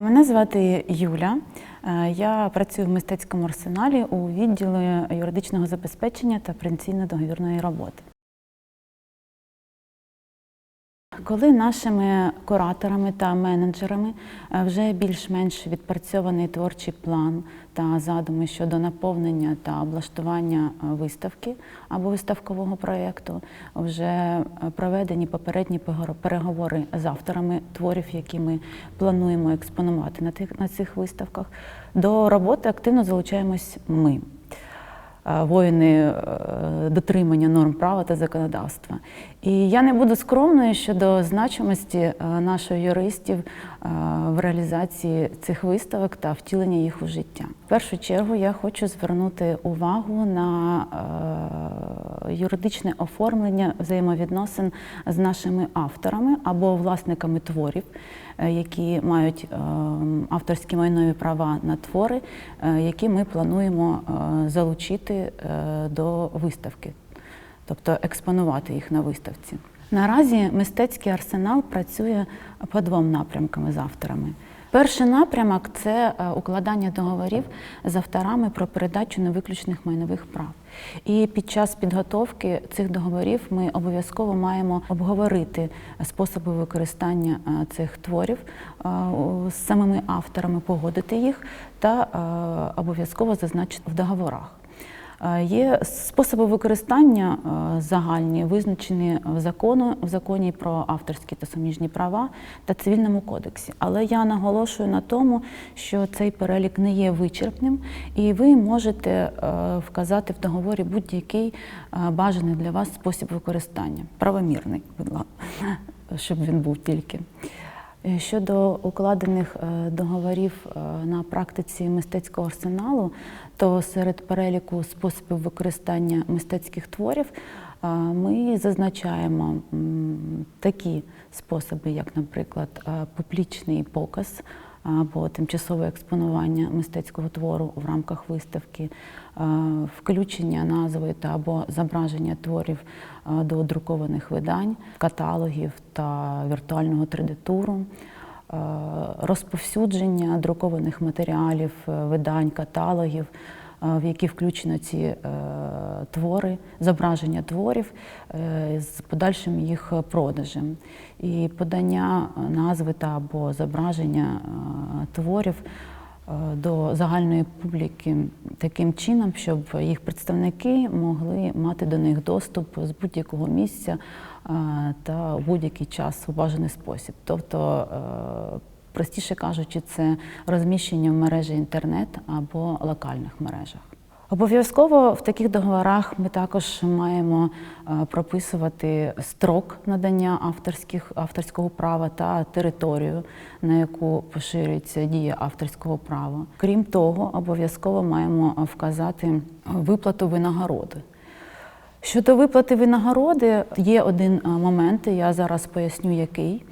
Мене звати Юля. Е, Я працюю в мистецькому арсеналі у відділі юридичного забезпечення та пенсійно-договірної роботи. Коли нашими кураторами та менеджерами е, вже більш-менш відпрацьований творчий план та задуми щодо наповнення та облаштування е, виставки або виставкового проєкту, вже е, проведені попередні переговори з авторами творів, які ми плануємо експонувати на тих на цих виставках, до роботи активно залучаємось ми воїни дотримання норм права та законодавства. І я не буду скромною щодо значимості е, наших юристів е, в реалізації цих виставок та втілення їх у життя. В першу чергу я хочу звернути увагу на е, юридичне оформлення взаємовідносин з нашими авторами або власниками творів, які мають авторські майнові права на твори, які ми плануємо залучити до виставки, тобто експонувати їх на виставці. Наразі мистецький арсенал працює по двом напрямкам з авторами. Перший напрямок це е, укладання договорів з авторами про передачу невиключних майнових прав. І під час підготовки цих договорів ми обов'язково маємо обговорити способи використання е, цих творів е, з самими авторами, погодити їх та обов'язково зазначити в договорах. Е, Є способи використання е, загальні, визначені в закону в законі про авторські та суміжні права та цивільному кодексі. Але я наголошую на тому, що цей перелік не є вичерпним, і ви можете е, вказати в договорі будь-який бажаний для вас спосіб використання, правомірний, будь ласка, щоб він був тільки. Е, Щодо укладених е, договорів е, на практиці мистецького арсеналу, то серед переліку способів використання мистецьких творів ми зазначаємо такі способи, як, наприклад, публічний показ або тимчасове експонування мистецького твору в рамках виставки, е, включення назви та або зображення творів е, до друкованих видань, каталогів та віртуального 3D-туру, е, розповсюдження друкованих матеріалів, видань, каталогів, в які включено ці е, твори, зображення творів е, з подальшим їх продажем. І подання е, назви та або зображення е, творів е, до загальної публіки таким чином, щоб їх представники могли мати до них доступ з будь-якого місця е, та в будь-який час у бажаний спосіб. Тобто, е, простіше кажучи, це розміщення в мережі інтернет або локальних мережах. Обов'язково в таких договорах ми також маємо е, прописувати строк надання авторських, авторського права та територію, на яку поширюється дія авторського права. Крім того, обов'язково маємо вказати виплату винагороди. Щодо виплати винагороди, є один е, момент, я зараз поясню, який.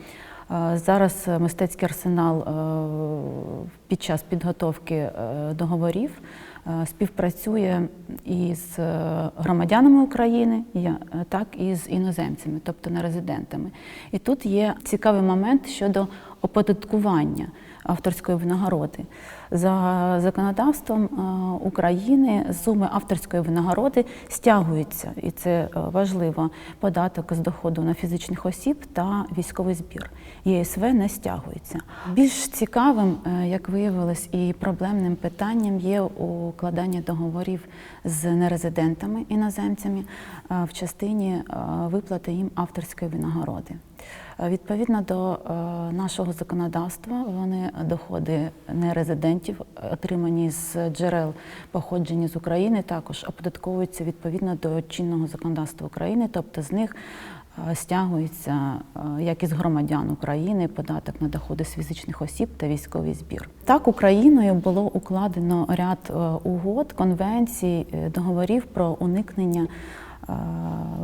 Е, Зараз мистецький арсенал е, під час підготовки е, договорів співпрацює із громадянами України, так і з іноземцями, тобто нерезидентами. І тут є цікавий момент щодо оподаткування авторської винагороди. За законодавством е, України суми авторської винагороди стягуються, і це е, важливо. Податок з доходу на фізичних осіб та військовий збір. ЄСВ не стягується. Більш цікавим, е, як виявилось, і проблемним питанням є укладання договорів з нерезидентами іноземцями в частині виплати їм авторської винагороди. Е, Відповідно до е, нашого законодавства, вони доходи нерезидентів, отримані з джерел походження з України, також оподатковуються відповідно до чинного законодавства України, тобто з них е, стягується, як і з громадян України, податок на доходи з фізичних осіб та військовий збір. Так, Україною було укладено ряд угод, конвенцій, договорів про уникнення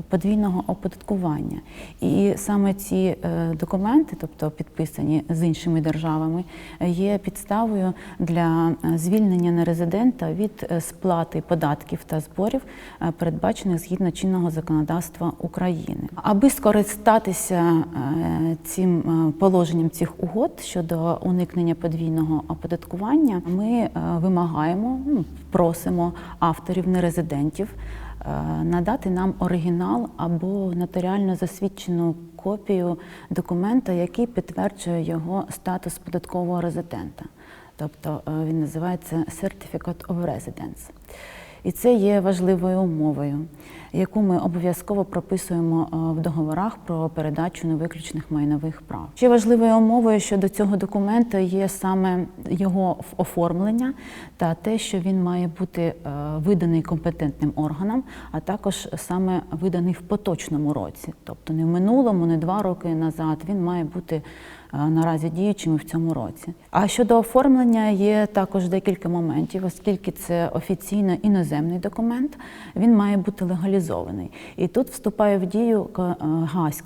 подвійного оподаткування. І саме ці е, документи, тобто підписані з іншими державами, є підставою для е, звільнення нерезидента від е, сплати податків та зборів, е, передбачених згідно чинного законодавства України. Аби скористатися е, цим е, положенням цих угод щодо уникнення подвійного оподаткування, ми е, вимагаємо, ну, просимо авторів нерезидентів е, надати нам оригінал або нотаріально засвідчену копію документа, який підтверджує його статус податкового резидента. Тобто е, він називається Certificate of Residence. І це є важливою умовою, яку ми обов'язково прописуємо е, в договорах про передачу невиключених майнових прав. Ще важливою умовою щодо цього документу є саме його оформлення та те, що він має бути е, виданий компетентним органам, а також саме виданий в поточному році, тобто не в минулому, не два роки назад. Він має бути е, наразі діючими в цьому році. А щодо оформлення є також декілька моментів, оскільки це офіційно іноземний документ, він має бути легалізований. І тут вступає в дію е,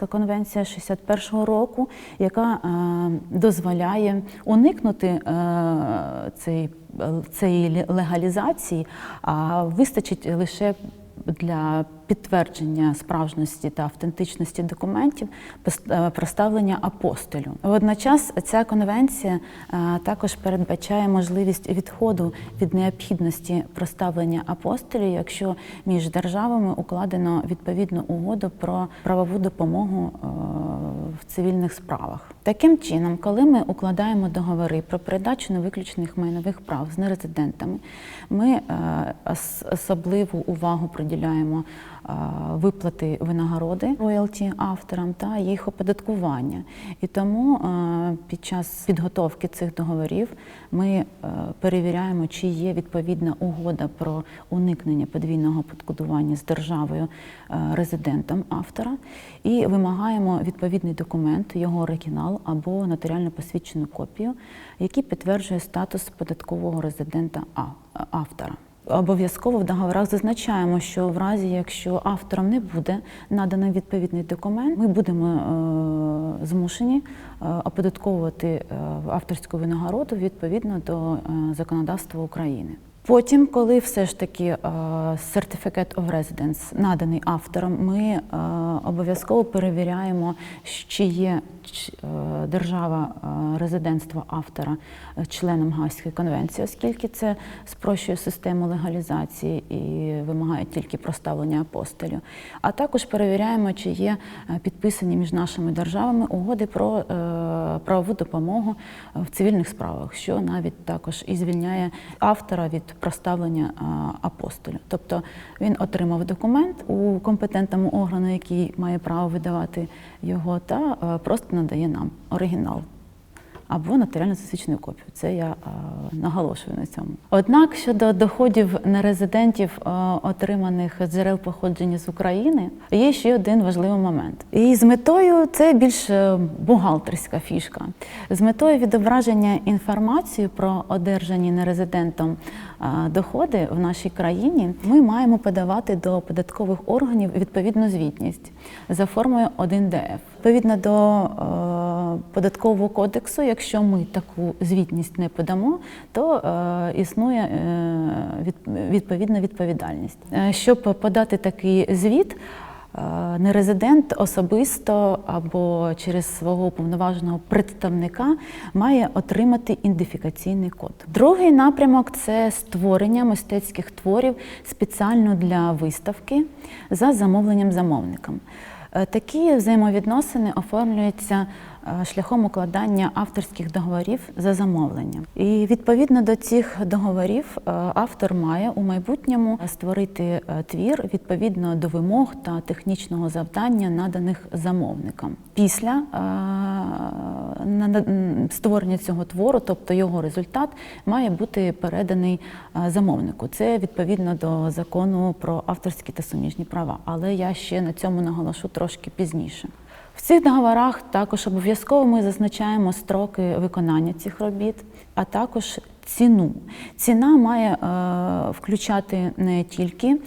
конвенція 61-го року, яка е, дозволяє уникнути е, цей, цієї легалізації, а вистачить лише для підтвердження справжності та автентичності документів е, проставлення апостолю. Водночас ця конвенція е, також передбачає можливість відходу від необхідності проставлення апостолів, якщо між державами укладено відповідну угоду про правову допомогу е, в цивільних справах. Таким чином, коли ми укладаємо договори про передачу невиключених майнових прав з нерезидентами, ми особливу увагу приділяємо виплати винагороди роялті авторам та їх оподаткування. І тому під час підготовки цих договорів ми е, перевіряємо, чи є відповідна угода про уникнення подвійного оподаткування з державою е, резидентом автора, і вимагаємо відповідний документ, його оригінал або нотаріально посвідчену копію, який підтверджує статус податкового резидента автора. Обов'язково в договорах зазначаємо, що в разі, якщо авторам не буде наданий відповідний документ, ми будемо е, змушені е, оподатковувати е, авторську винагороду відповідно до законодавства України. Потім, коли все ж таки е, Certificate of Residence наданий автором, ми е, обов'язково перевіряємо, чи є е, держава е, резидентства автора е, членом Гаазької конвенції, оскільки це спрощує систему легалізації і вимагає тільки проставлення апостолів. А також перевіряємо, чи є е, підписані між нашими державами угоди про е, правову допомогу е, в цивільних справах, що навіть також і звільняє автора від проставлення апостолів. Тобто він отримав документ у компетентному органу, який має право видавати його, та просто надає нам оригінал або нотаріально засвідчену копію. Це я наголошую на цьому. Однак щодо доходів нерезидентів, е, отриманих з джерел походження з України, є ще один важливий момент. І з метою це більш е, бухгалтерська фішка. З метою відображення інформації про одержані нерезидентом доходи в нашій країні, ми маємо подавати до податкових органів відповідну звітність за формою 1ДФ. Відповідно до е, податкового кодексу, якщо ми таку звітність не подамо, то е, існує е, від, відповідна відповідальність. Щоб подати такий звіт, нерезидент особисто або через свого уповноваженого представника має отримати ідентифікаційний код. Другий напрямок це створення мистецьких творів спеціально для виставки за замовленням замовникам. Е, Такі взаємовідносини оформлюються е, шляхом укладання авторських договорів за замовленням. І відповідно до цих договорів е, автор має у майбутньому створити е, твір відповідно до вимог та технічного завдання, наданих замовникам. Після е, створення цього твору, тобто його результат, має бути переданий е, замовнику. Це відповідно до закону про авторські та суміжні права. Але я ще на цьому наголошу трошки пізніше. Цих договорах також обов'язково ми зазначаємо строки виконання цих робіт, а також ціну. Ціна має е, включати не тільки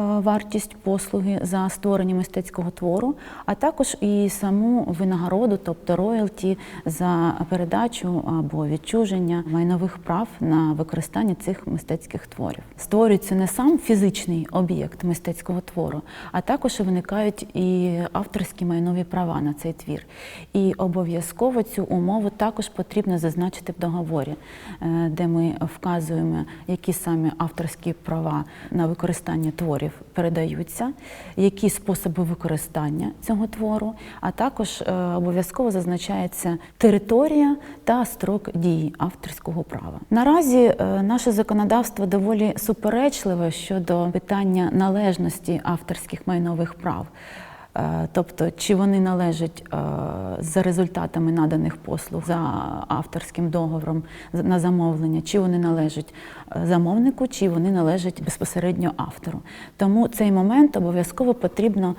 вартість послуги за створення мистецького твору, а також і саму винагороду, тобто роялті за передачу або відчуження майнових прав на використання цих мистецьких творів. Створюється не сам фізичний об'єкт мистецького твору, а також виникають і авторські майнові права на цей твір. І обов'язково цю умову також потрібно зазначити в договорі, е, де ми вказуємо, які саме авторські права на використання творів передаються, які способи використання цього твору, а також е, обов'язково зазначається територія та строк дії авторського права. Наразі е, наше законодавство доволі суперечливе щодо питання належності авторських майнових прав. Е, Тобто, чи вони належать е, за результатами наданих послуг за авторським договором на замовлення, чи вони належать е, замовнику, чи вони належать безпосередньо автору. Тому цей момент обов'язково потрібно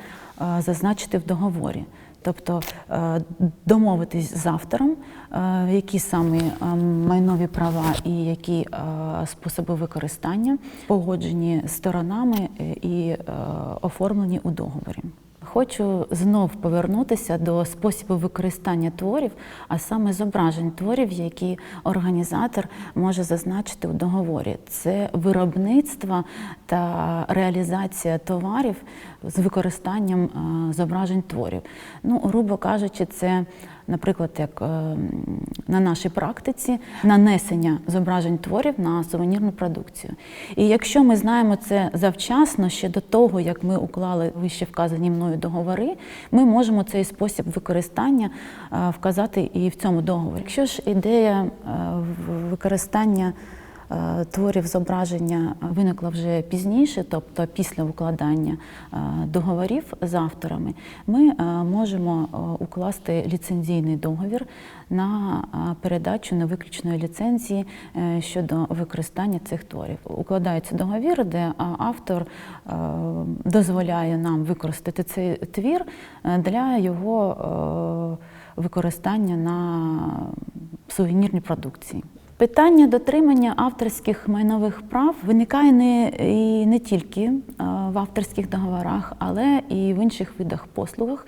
зазначити в договорі. Тобто домовитись з автором, які саме майнові права і які способи використання погоджені сторонами і оформлені у договорі. Хочу знов повернутися до способу використання творів, а саме зображень творів, які організатор може зазначити у договорі. Це виробництво та реалізація товарів з використанням е, зображень творів. Ну, грубо кажучи, це, наприклад, як е, на нашій практиці нанесення зображень творів на сувенірну продукцію. І якщо ми знаємо це завчасно, ще до того, як ми уклали вище вказані мною договори, ми можемо цей спосіб використання е, вказати і в цьому договорі. Якщо ж ідея використання творів зображення виникла вже пізніше, тобто після укладання е, договорів з авторами, ми е, можемо е, укласти ліцензійний договір на е, передачу невиключної ліцензії е, щодо використання цих творів. Укладається договір, де е, автор е, дозволяє нам використати цей твір е, для його е, використання на сувенірній продукції. Питання дотримання авторських майнових прав виникає не, і не тільки е, в авторських договорах, але і в інших видах послуг,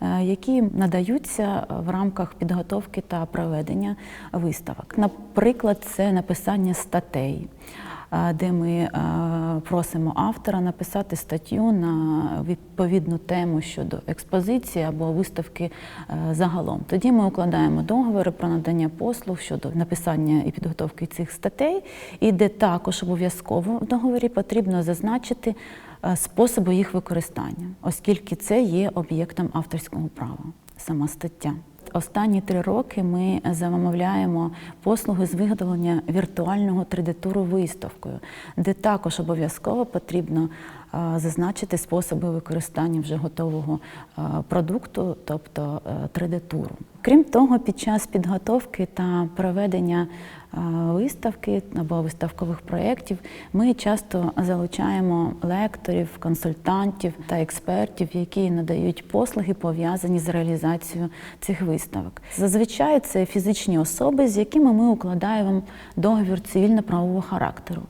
е, які надаються в рамках підготовки та проведення виставок. Наприклад, це написання статей. Е, Де ми е, просимо автора написати статтю на відповідну тему щодо експозиції або виставки е, загалом. Тоді ми укладаємо договори про надання послуг щодо написання і підготовки цих статей, і де також обов'язково в договорі потрібно зазначити способи їх використання, оскільки це є об'єктом авторського права, сама стаття. Останні три роки ми замовляємо послуги з виготовлення віртуального 3D-туру виставкою, де також обов'язково потрібно зазначити способи використання вже готового е, продукту, тобто е, 3D-туру. Крім того, під час підготовки та проведення е, виставки або виставкових проєктів ми часто залучаємо лекторів, консультантів та експертів, які надають послуги, пов'язані з реалізацією цих виставок. Зазвичай це фізичні особи, з якими ми укладаємо договір цивільно-правового характеру.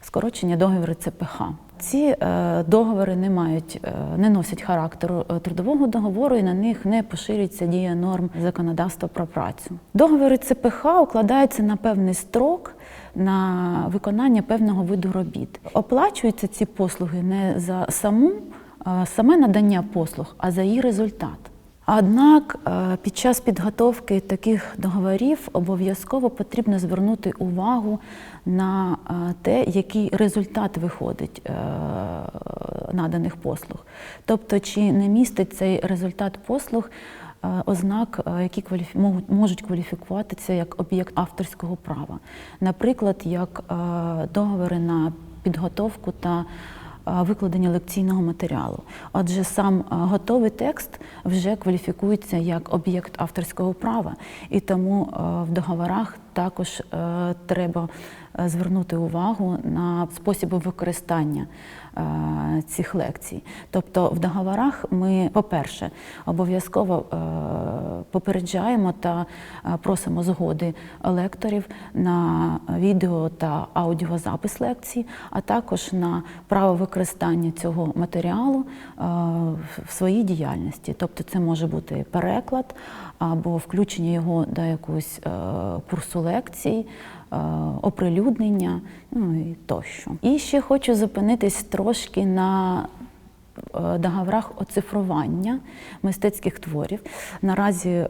Скорочення договору ЦПХ. Ці е, договори не мають, е, не носять характеру е, трудового договору і на них не поширюється дія норм законодавства про працю. Договори ЦПХ укладаються на певний строк на виконання певного виду робіт. Оплачуються ці послуги не за саму саме надання послуг, а за її результат. Однак е, під час підготовки таких договорів обов'язково потрібно звернути увагу на е, те, який результат виходить е, наданих послуг. Тобто, чи не містить цей результат послуг ознак, які можуть- кваліфікуватися як об'єкт авторського права, наприклад, як договори на підготовку та викладення лекційного матеріалу. Отже, сам готовий текст вже кваліфікується як об'єкт авторського права, і тому в договорах також е, треба е, звернути увагу на спосіби використання цих лекцій. Тобто в договорах ми, по-перше, обов'язково е, попереджаємо та е, просимо згоди лекторів на відео та аудіозапис лекцій, а також на право використання цього матеріалу е, в своїй діяльності. Тобто це може бути переклад або включення його до якогось е, курсу лекцій, е, оприлюднення, ну і тощо. І ще хочу зупинитись трошки на е, договорах оцифрування мистецьких творів. Наразі е,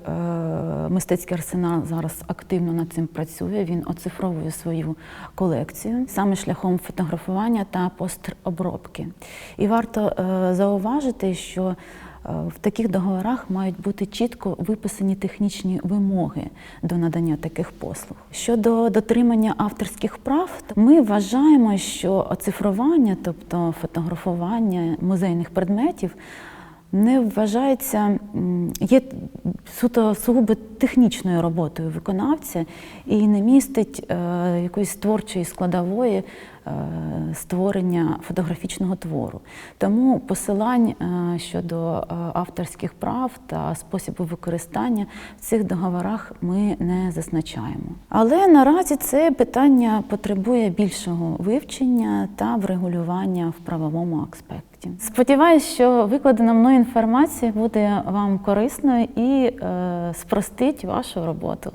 мистецький арсенал зараз активно над цим працює. Він оцифровує свою колекцію саме шляхом фотографування та постобробки. І варто е, зауважити, що е, в таких договорах мають бути чітко виписані технічні вимоги до надання таких послуг. Щодо дотримання авторських прав, ми вважаємо, що оцифрування, тобто фотографування музейних предметів, не вважається, є суто сугубо технічною роботою виконавця і не містить е, якоїсь творчої складової е, створення фотографічного твору. Тому посилань е, щодо е, авторських прав та способу використання в цих договорах ми не зазначаємо. Але наразі це питання потребує більшого вивчення та врегулювання в правовому аспекті. Сподіваюсь, що викладена мною інформація буде вам корисною і е, спростить вашу роботу.